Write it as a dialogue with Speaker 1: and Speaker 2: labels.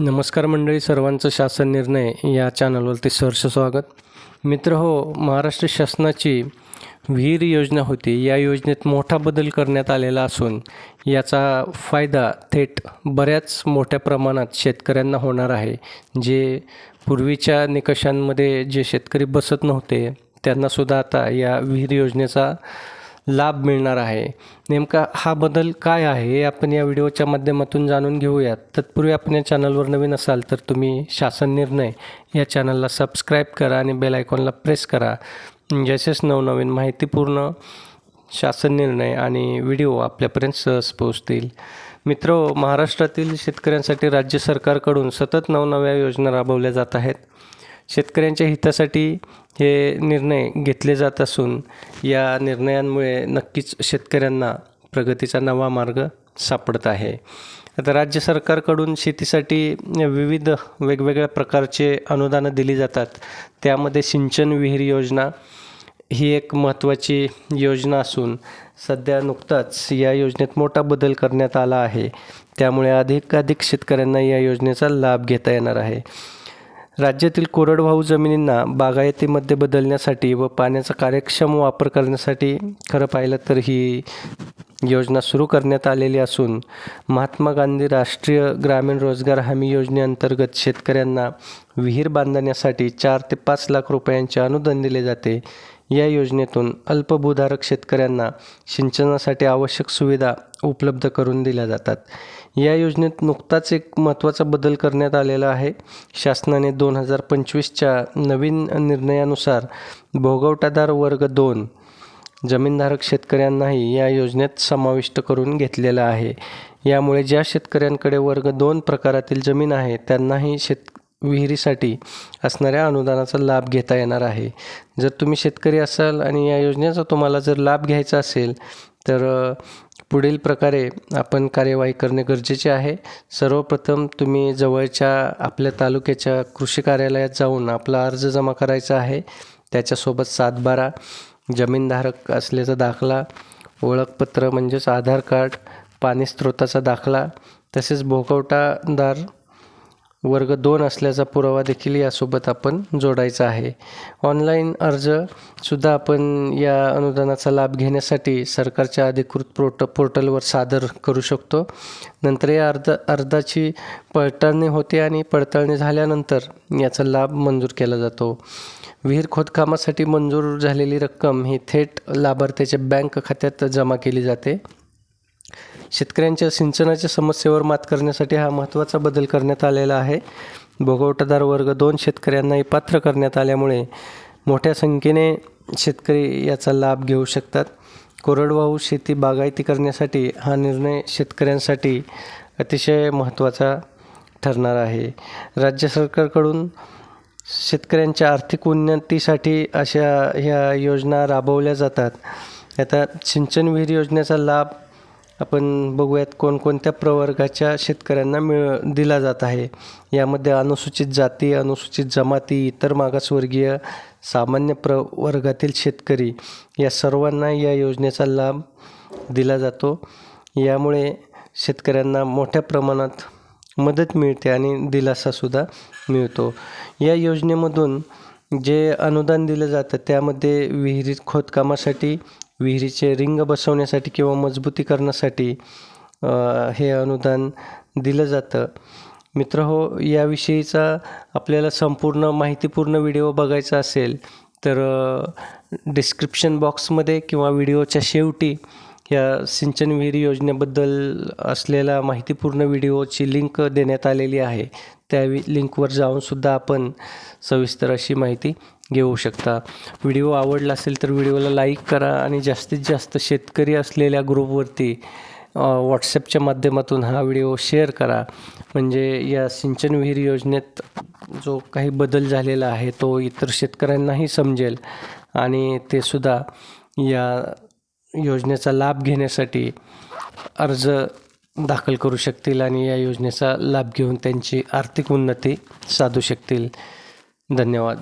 Speaker 1: नमस्कार मंडळी सर्वांचं शासन निर्णय या चॅनलवरती सहर्ष स्वागत. मित्र हो महाराष्ट्र शासनाची विहीर योजना होती. या योजनेत मोठा बदल करण्यात आलेला असून याचा फायदा थेट बऱ्याच मोठ्या प्रमाणात शेतकऱ्यांना होणार आहे. जे पूर्वीच्या निकषांमध्ये जे शेतकरी बसत नव्हते त्यांनासुद्धा आता या विहीर योजनेचा लाभ मिळणार आहे. नेमका हा बदल काय आहे हे आपण या व्हिडिओच्या माध्यमातून जाणून घेऊयात. तत्पूर्वी आपण या चॅनलवर नवीन असाल तर तुम्ही शासन निर्णय या चॅनलला सबस्क्राईब करा आणि बेल आयकॉनला प्रेस करा. जसेच नवनवीन माहितीपूर्ण शासन निर्णय आणि व्हिडिओ आपल्यापर्यंत सहज पोहोचतील. मित्र महाराष्ट्रातील शेतकऱ्यांसाठी राज्य सरकारकडून सतत नवनव्या योजना राबवल्या जात आहेत. शेतकऱ्यांच्या हितासाठी हे निर्णय घेतले जात असून या निर्णयांमुळे नक्कीच शेतकऱ्यांना प्रगतीचा नवा मार्ग सापडत आहे. आता राज्य सरकारकडून शेतीसाठी विविध वेगवेगळ्या प्रकारचे अनुदानं दिली जातात. त्यामध्ये सिंचन विहीर योजना ही एक महत्त्वाची योजना असून सध्या नुकताच या योजनेत मोठा बदल करण्यात आला आहे. त्यामुळे अधिकाधिक शेतकऱ्यांना या योजनेचा लाभ घेता येणार आहे. राज्यातील कोरडवाहू जमिनींना बागायतीमध्ये बदलण्यासाठी व पाण्याचा कार्यक्षम वापर करण्यासाठी खरं पाहिलं तर ही योजना सुरू करण्यात आलेली असून महात्मा गांधी राष्ट्रीय ग्रामीण रोजगार हमी योजनेअंतर्गत शेतकऱ्यांना विहीर बांधण्यासाठी चार ते पाच लाख रुपयांचे अनुदान दिले जाते. या योजनेतून अल्पभूधारक शेतकऱ्यांना सिंचनासाठी आवश्यक सुविधा उपलब्ध करून दिल्या जातात. या योजनेत नुकताच एक महत्त्वाचा बदल करण्यात आलेला आहे. शासनाने दोन हजार पंचवीसच्या नवीन निर्णयानुसार भोगवटादार वर्ग दोन जमीनधारक शेतकऱ्यांनाही या योजनेत समाविष्ट करून घेतलेला आहे. यामुळे ज्या शेतकऱ्यांकडे वर्ग दोन प्रकारातील जमीन आहे त्यांनाही शेत विहिरीसाठी असणाऱ्या अनुदानाचा लाभ घेता येणार आहे. जर तुम्ही शेतकरी असाल आणि या योजनेचा तुम्हाला जर लाभ घ्यायचा असेल तर पुढील प्रकारे आपण कार्यवाही करणे गरजेचे आहे. सर्वप्रथम तुम्ही जवळच्या आपल्या तालुक्याच्या कृषी कार्यालयात जाऊन आपला अर्ज जमा करायचा आहे. त्याच्यासोबत सातबारा जमीनधारक असल्याचा दाखला ओळखपत्र म्हणजेच आधार कार्ड पाणी स्रोताचा दाखला तसेच भोगवटादार वर्ग दोन असल्याचा पुरावा देखील यासोबत आपण जोडायचा आहे. ऑनलाईन अर्जसुद्धा आपण या अनुदानाचा लाभ घेण्यासाठी सरकारच्या अधिकृत पोर्ट पोर्टलवर सादर करू शकतो. नंतर या अर्ज अर्जाची पडताळणी होते आणि पडताळणी झाल्यानंतर याचा लाभ मंजूर केला जातो. विहीर खोदकामासाठी मंजूर झालेली रक्कम ही थेट लाभार्थ्याच्या बँक खात्यात जमा केली जाते. शेतकऱ्यांच्या सिंचनाच्या समस्येवर मात करण्यासाठी हा महत्त्वाचा बदल करण्यात आलेला आहे. भोगवटादार वर्ग दोन शेतकऱ्यांनाही पात्र करण्यात आल्यामुळे मोठ्या संख्येने शेतकरी याचा लाभ घेऊ शकतात. कोरडवाहू शेती बागायती करण्यासाठी हा निर्णय शेतकऱ्यांसाठी अतिशय महत्त्वाचा ठरणार आहे. राज्य सरकारकडून शेतकऱ्यांच्या आर्थिक उन्नतीसाठी अशा ह्या योजना राबवल्या जातात. आता सिंचन विहीर योजनेचा लाभ आपण बघूयात कोणकोणत्या प्रवर्गाच्या शेतकऱ्यांना मिळ दिला जात आहे. यामध्ये अनुसूचित जाती अनुसूचित जमाती इतर मागासवर्गीय सामान्य प्रवर्गातील शेतकरी या सर्वांना या योजनेचा लाभ दिला जातो. यामुळे शेतकऱ्यांना मोठ्या प्रमाणात मदत मिळते आणि दिलासासुद्धा मिळतो. या योजनेमधून जे अनुदान दिलं जातं त्यामध्ये विहिरीत खोदकामासाठी विहिरीचे रिंग बसवण्यासाठी किंवा मजबूतीकरणासाठी हे अनुदान दिलं जातं. मित्र हो याविषयीचा आपल्याला संपूर्ण माहितीपूर्ण व्हिडिओ बघायचा असेल तर डिस्क्रिप्शन बॉक्समध्ये किंवा व्हिडिओच्या शेवटी या सिंचन विहिरी योजनेबद्दल असलेला माहितीपूर्ण व्हिडिओची लिंक देण्यात आलेली आहे. त्या लिंकवर जाऊनसुद्धा आपण सविस्तर अशी माहिती घेऊ शकता. व्हिडिओ आवडला असेल तर व्हिडिओला लाईक करा आणि जास्तीत जास्त शेतकरी असलेल्या ग्रुपवरती व्हॉट्सॲपच्या माध्यमातून हा व्हिडिओ शेअर करा. म्हणजे या सिंचन विहीर योजनेत जो काही बदल झालेला आहे तो इतर शेतकऱ्यांनाही समजेल आणि ते सुद्धा या योजनेचा लाभ घेण्यासाठी अर्ज दाखल करू शकतील आणि या योजनेचा लाभ घेऊन त्यांची आर्थिक उन्नती साधू शकतील. धन्यवाद.